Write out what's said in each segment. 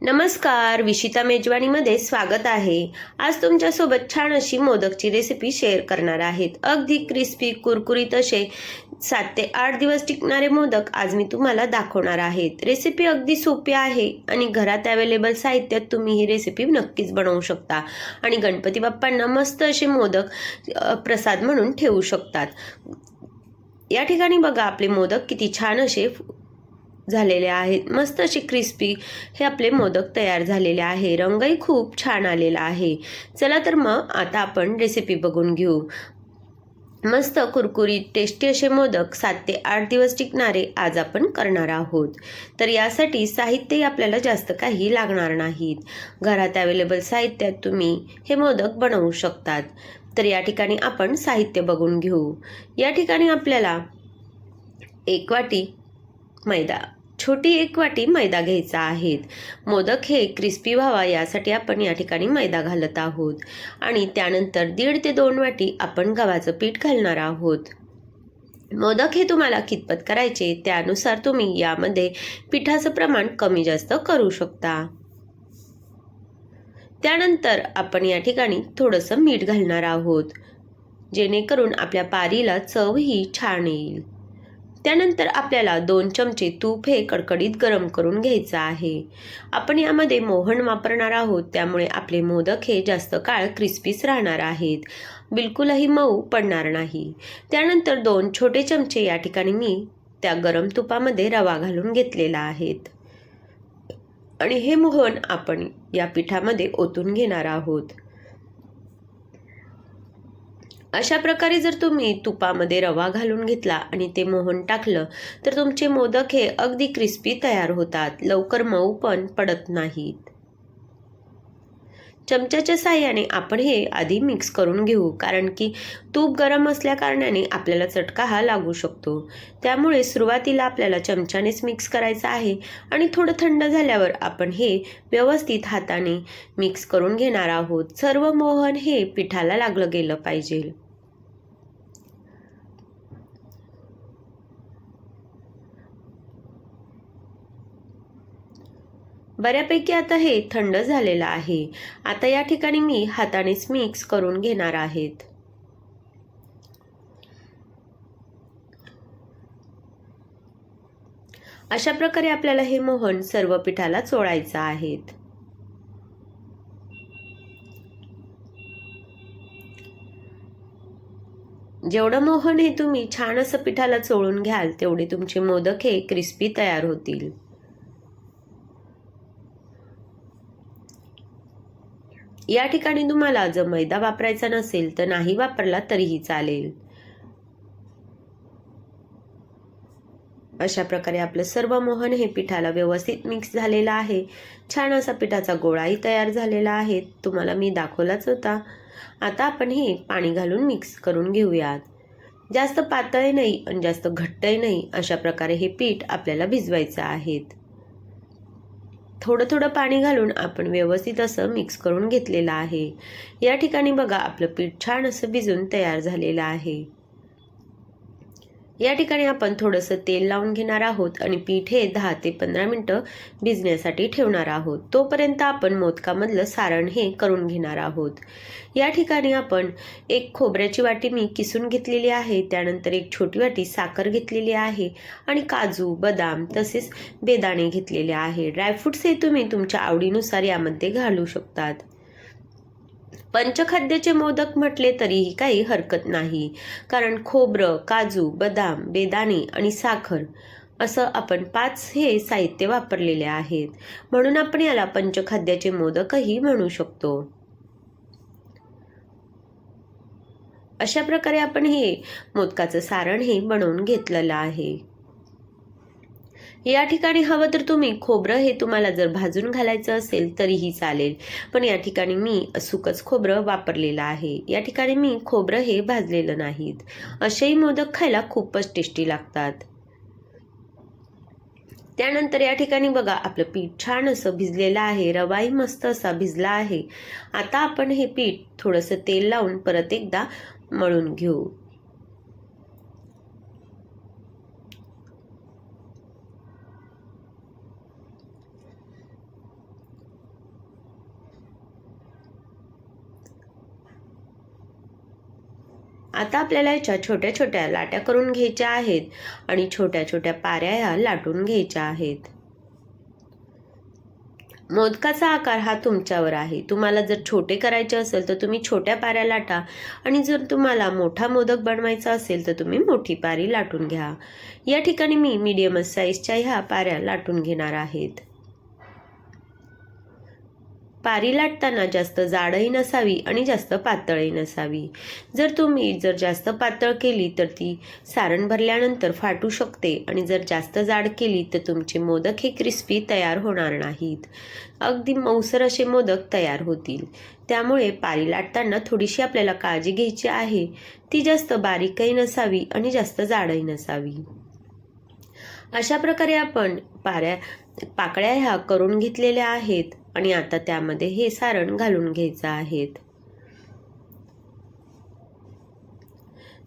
नमस्कार विशिता मेजवानीमध्ये स्वागत आहे. आज तुमच्यासोबत छान अशी मोदकची रेसिपी शेअर करणार आहेत. अगदी क्रिस्पी कुरकुरीत असे सात ते आठ दिवस टिकणारे मोदक आज मी तुम्हाला दाखवणार आहेत. रेसिपी अगदी सोपी आहे आणि घरात अवेलेबल साहित्यात तुम्ही ही रेसिपी नक्कीच बनवू शकता आणि गणपती बाप्पांना मस्त असे मोदक प्रसाद म्हणून ठेवू शकतात. या ठिकाणी बघा आपले मोदक किती छान असे झालेले आहेत. मस्त असे क्रिस्पी हे आपले मोदक तयार झालेले आहे. रंगही खूप छान आलेला आहे. चला तर मग आता आपण रेसिपी बघून घेऊ. मस्त कुरकुरीत टेस्टी असे मोदक सात ते आठ दिवस टिकणारे आज आपण करणार आहोत. तर यासाठी साहित्यही आपल्याला जास्त काही लागणार नाहीत. घरात अवेलेबल साहित्यात तुम्ही हे मोदक बनवू शकतात. तर या ठिकाणी आपण साहित्य बघून घेऊ. या ठिकाणी आपल्याला एक वाटी मैदा. छोटी एक वाटी मैदा घ्यायचा आहे. मोदक हे क्रिस्पी व्हावा यासाठी आपण या ठिकाणी मैदा घालत आहोत. आणि त्यानंतर दीड ते दोन वाटी आपण गव्हाचं पीठ घालणार आहोत. मोदक हे तुम्हाला कितपत करायचे त्यानुसार तुम्ही यामध्ये पिठाचं प्रमाण कमी जास्त करू शकता. त्यानंतर आपण या ठिकाणी थोडंसं मीठ घालणार आहोत. जेणेकरून आपल्या पारीला चव ही छान येईल. त्यानंतर आपल्याला दोन चमचे तूप हे कडकडीत गरम करून घ्यायचं आहे. आपण यामध्ये मोहन वापरणार आहोत त्यामुळे आपले मोदक हे जास्त काळ क्रिस्पीच राहणार आहेत. बिलकुलही मऊ पडणार नाही. त्यानंतर दोन छोटे चमचे या ठिकाणी मी त्या गरम तुपामध्ये रवा घालून घेतलेला आहेत. आणि हे मोहन आपण या पिठामध्ये ओतून घेणार आहोत. अशा प्रकारे जर तुम्ही तुपामध्ये रवा घालून घेतला आणि ते मोहन टाकलं तर तुमचे मोदक हे अगदी क्रिस्पी तयार होतात. लवकर मऊ पण पडत नाहीत. चमच्याच्या साह्याने आपण हे आधी मिक्स करून घेऊ कारण की तूप गरम असल्याकारणाने आपल्याला चटका हा लागू शकतो. त्यामुळे सुरुवातीला आपल्याला चमच्यानेच मिक्स करायचं आहे आणि थोडं थंड झाल्यावर आपण हे व्यवस्थित हाताने मिक्स करून घेणार आहोत. सर्व मोहन हे पिठाला लागलं गेलं पाहिजे. बऱ्यापैकी आता हे थंड झालेलं आहे. आता या ठिकाणी मी हातानेच मिक्स करून घेणार आहेत. अशा प्रकारे आपल्याला हे मोहन सर्व पिठाला चोळायचं आहेत. जेवढं मोहन हे तुम्ही छान असं पिठाला चोळून घ्याल तेवढे तुमचे मोदक हे क्रिस्पी तयार होतील. या ठिकाणी तुम्हाला जर मैदा वापरायचा नसेल तर नाही वापरला तरीही चालेल. अशा प्रकारे आपलं सर्व मोहन हे पिठाला व्यवस्थित मिक्स झालेलं आहे. छान असा पिठाचा गोळाही तयार झालेला आहे. तुम्हाला मी दाखवलाच होता. आता आपण हे पाणी घालून मिक्स करून घेऊयात. जास्त पातळ नाही आणि जास्त घट्टही नाही अशा प्रकारे हे पीठ आपल्याला भिजवायचं आहेत थोडं थोडं पाणी घालून आपण व्यवस्थित असं मिक्स करून घेतलेलं आहे. या ठिकाणी बघा आपलं पीठ छान असं भिजून तयार झालेलं आहे. या ठिकाणी आपण थोडंसं तेल लावून घेणार आहोत आणि पीठ हे दहा ते पंधरा मिनटं भिजण्यासाठी ठेवणार आहोत. तोपर्यंत आपण मोदकामधलं सारण हे करून घेणार आहोत. या ठिकाणी आपण एक खोबऱ्याची वाटी मी किसून घेतलेली आहे. त्यानंतर एक छोटी वाटी साखर घेतलेली आहे आणि काजू बदाम तसेच बेदाणे घेतलेले आहे. ड्रायफ्रुट्स हे तुम्ही तुमच्या आवडीनुसार यामध्ये घालू शकतात. पंचखाद्याचे मोदक म्हटले तरीही काही हरकत नाही. कारण खोबरं काजू बदाम बेदाणे आणि साखर असं आपण पाच हे साहित्य वापरलेले आहेत. म्हणून आपण याला पंचखाद्याचे मोदकही म्हणू शकतो. अशा प्रकारे आपण हे मोदकाचं सारण हे बनवून घेतलेलं आहे. या ठिकाणी हवं तर तुम्ही खोबरं हे तुम्हाला जर भाजून घालायचं असेल तरीही चालेल. पण या ठिकाणी मी सुकच खोबरं वापरलेलं आहे. या ठिकाणी मी खोबरं हे भाजलेलं नाहीत. असेही मोदक खायला खूपच टेस्टी लागतात. त्यानंतर या ठिकाणी बघा आपलं पीठ छान असं भिजलेलं आहे. रवाही मस्त असा भिजला आहे. आता आपण हे पीठ थोडंसं तेल लावून परत एकदा मळून घेऊ. आता आपल्याला याच्या छोट्या छोट्या लाट्या करून घ्यायच्या आहेत आणि छोट्या छोट्या पाऱ्या ह्या लाटून घ्यायच्या आहेत. मोदकाचा आकार हा तुमच्यावर आहे? तुम्हाला जर छोटे करायचे असेल तर तुम्ही छोट्या पाऱ्या लाटा आणि जर तुम्हाला मोठा मोदक बनवायचा असेल तर तुम्ही मोठी पारी लाटून घ्या. या ठिकाणी मी मीडियम साईजच्या ह्या पाऱ्या लाटून घेणार आहेत. पारी लाटताना जास्त जाडही नसावी आणि जास्त पातळही नसावी. जर तुम्ही जर जास्त पातळ केली तर ती सारण भरल्यानंतर फाटू शकते आणि जर जास्त जाड केली तर तुमचे मोदक हे क्रिस्पी तयार होणार नाहीत. अगदी मऊसर असे मोदक तयार होतील. त्यामुळे पारी लाटताना थोडीशी आपल्याला काळजी घ्यायची आहे. ती जास्त बारीकही नसावी आणि जास्त जाडही नसावी. अशा प्रकारे आपण पाऱ्या पाकळ्या ह्या करून घेतलेल्या आहेत. आणि आता त्यामध्ये हे सारण घालून घ्यायचं आहेत.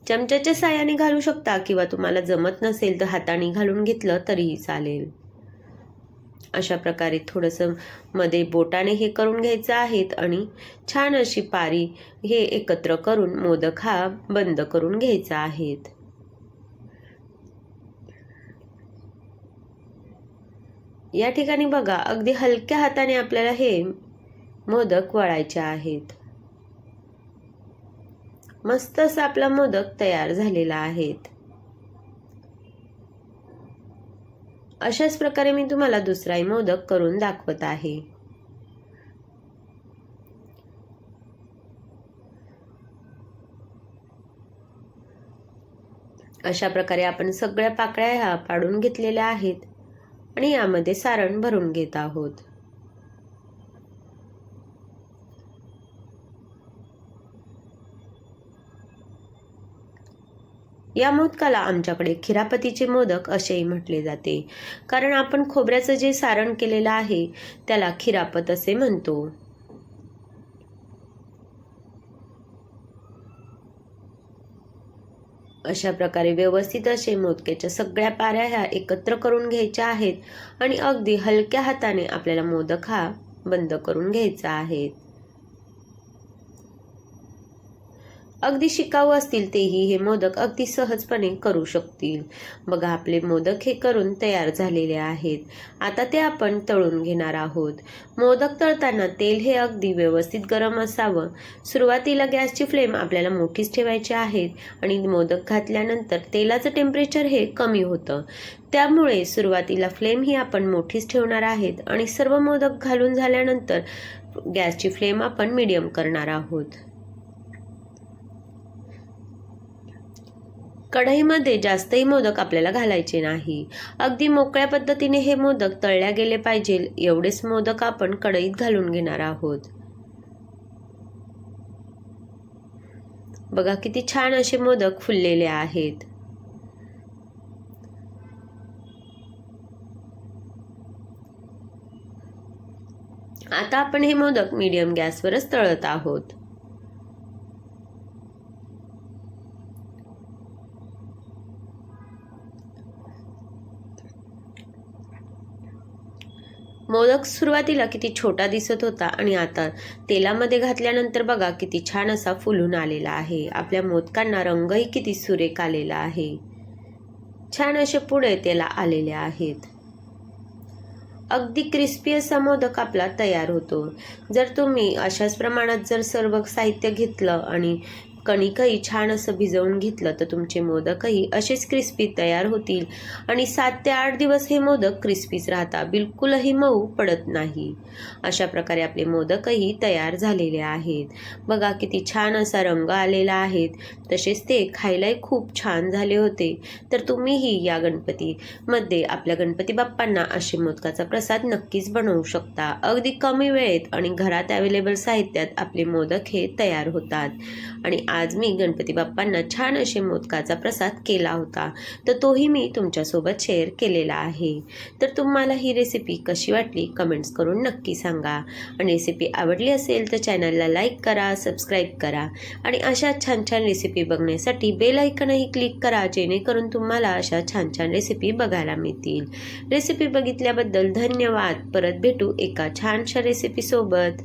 चमच्याच्या साह्याने घालू शकता किंवा तुम्हाला जमत नसेल तर हाताने घालून घेतलं तरीही चालेल. अशा प्रकारे थोडंसं मध्ये बोटाने हे करून घ्यायचं आहेत आणि छान अशी पारी हे एकत्र करून मोदक हा बंद करून घ्यायचा आहेत. या ठिकाणी बघा अगदी हलक्या हाताने आपल्याला हे मोदक वळायचे आहेत. मस्त असा आपला मोदक तयार झालेला आहेत. अशाच प्रकारे मी तुम्हाला दुसराही मोदक करून दाखवत आहे. अशा प्रकारे आपण सगळ्या पाकळ्या ह्या पाडून घेतलेल्या आहेत. आणि यामध्ये सारण भरून घेत आहोत. या मोदकाला आमच्याकडे खिरापतीचे मोदक असेही म्हटले जाते. कारण आपण खोबऱ्याचं जे सारण केलेलं आहे त्याला खिरापत असे म्हणतो. अशा प्रकारे व्यवस्थित असे मोदक्याच्या सगळ्या पाऱ्या ह्या एकत्र करून घ्यायच्या आहेत आणि अगदी हलक्या हाताने आपल्याला मोदक हा बंद करून घ्यायचा आहे. अगदी शिकाऊ असतील तेही हे मोदक अगदी सहजपणे करू शकतील. बघा आपले मोदक हे करून तयार झालेले आहेत. आता ते आपण तळून घेणार आहोत. मोदक तळताना तेल हे अगदी व्यवस्थित गरम असावं. सुरुवातीला गॅसची फ्लेम आपल्याला मोठीच ठेवायची आहेत आणि मोदक घातल्यानंतर तेलाचं टेम्परेचर हे कमी होतं. त्यामुळे सुरुवातीला फ्लेम ही आपण मोठीच ठेवणार आहेत आणि सर्व मोदक घालून झाल्यानंतर गॅसची फ्लेम आपण मीडियम करणार आहोत. कढईमध्ये जास्तही मोदक आपल्याला घालायचे नाही. अगदी मोकळ्या पद्धतीने हे मोदक तळल्या गेले पाहिजे एवढेच मोदक आपण कढईत घालून घेणार आहोत. बघा किती छान असे मोदक फुललेले आहेत. आता आपण हे मोदक मीडियम गॅसवरच तळत आहोत. मोदक सुरुवातीला किती छोटा दिसत होता आणि आता तेलामध्ये घातल्यानंतर बघा किती छान असा फुलून आलेला आहे. आपल्या मोदकांना रंगही किती सुरेख आलेला आहे. छान असे पुढे त्याला आलेले आहेत. अगदी क्रिस्पी असा मोदक आपला तयार होतो. जर तुम्ही अशाच प्रमाणात जर सर्व साहित्य घेतलं आणि कणिकही छान असं भिजवून घेतलं तर तुमचे मोदकही असेच क्रिस्पी तयार होतील. आणि सात ते आठ दिवस हे मोदक क्रिस्पीच राहतात बिलकुलही मऊ पडत नाही. अशा प्रकारे आपले मोदकही तयार झालेले आहेत. बघा किती छान असा रंग आलेला आहे. तसेच ते खायलाही खूप छान झाले होते. तर तुम्हीही या गणपतीमध्ये आपल्या गणपती बाप्पांना असे मोदकाचा प्रसाद नक्कीच बनवू शकता. अगदी कमी वेळेत आणि घरात अवेलेबल साहित्यात आपले मोदक हे तयार होतात. आणि आज मी गणपती बाप्पांना छान असे मोदकाचा प्रसाद केला होता. तर तोही मी तुमच्यासोबत शेअर केलेला आहे. तर तुम्हाला ही रेसिपी कशी वाटली? कमेंट्स करून नक्की सांगा. आणि रेसिपी आवडली असेल तर चॅनलला लाईक करा सबस्क्राईब करा. आणि अशा छान छान रेसिपी बघण्यासाठी बेल ऐकनही क्लिक करा जेणेकरून तुम्हाला अशा छान छान रेसिपी बघायला मिळतील. रेसिपी बघितल्याबद्दल धन्यवाद. परत भेटू एका छानशा रेसिपीसोबत